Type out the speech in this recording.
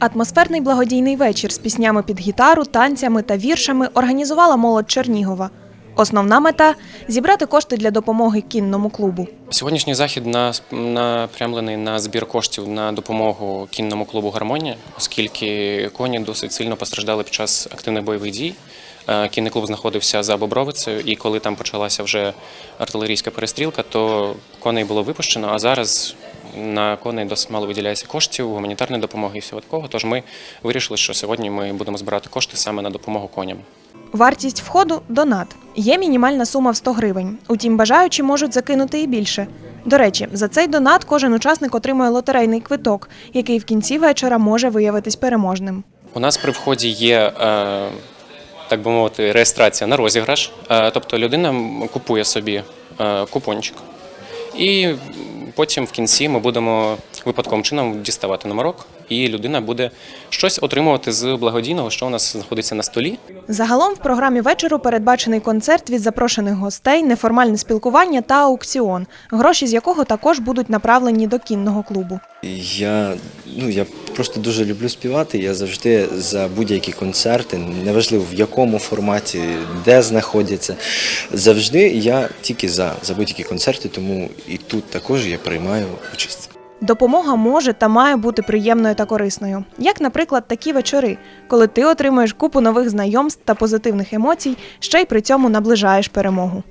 Атмосферний благодійний вечір з піснями під гітару, танцями та віршами організувала молодь Чернігова. Основна мета зібрати кошти для допомоги кінному клубу. Сьогоднішній захід напрямлений на збір коштів на допомогу кінному клубу Гармонія, оскільки коні досить сильно постраждали під час активних бойових дій. Е, Кінний клуб знаходився за Бобровицею, і коли там почалася вже артилерійська перестрілка, то коней було випущено. А зараз на коней досить мало виділяється коштів, гуманітарної допомоги і всього такого. Тож ми вирішили, що сьогодні ми будемо збирати кошти саме на допомогу коням. Вартість входу донат. Є мінімальна сума в 100 гривень. Утім, бажаючі можуть закинути і більше. До речі, за цей донат кожен учасник отримує лотерейний квиток, який в кінці вечора може виявитись переможним. У нас при вході є, е, так би мовити, реєстрація на розіграш. Е, Тобто людина купує собі е, купончик, і потім в кінці ми будемо випадковим чином діставати номерок, і людина буде щось отримувати з благодійного, що у нас знаходиться на столі. Загалом в програмі вечору передбачений концерт від запрошених гостей, неформальне спілкування та аукціон, гроші з якого також будуть направлені до кінного клубу. Я, ну, я просто дуже люблю співати. Я завжди за будь-які концерти, неважливо в якому форматі, де знаходяться. Завжди я тільки за, за будь-які концерти, тому і тут також я приймаю участь. Допомога може та має бути приємною та корисною, як, наприклад, такі вечори, коли ти отримуєш купу нових знайомств та позитивних емоцій, ще й при цьому наближаєш перемогу.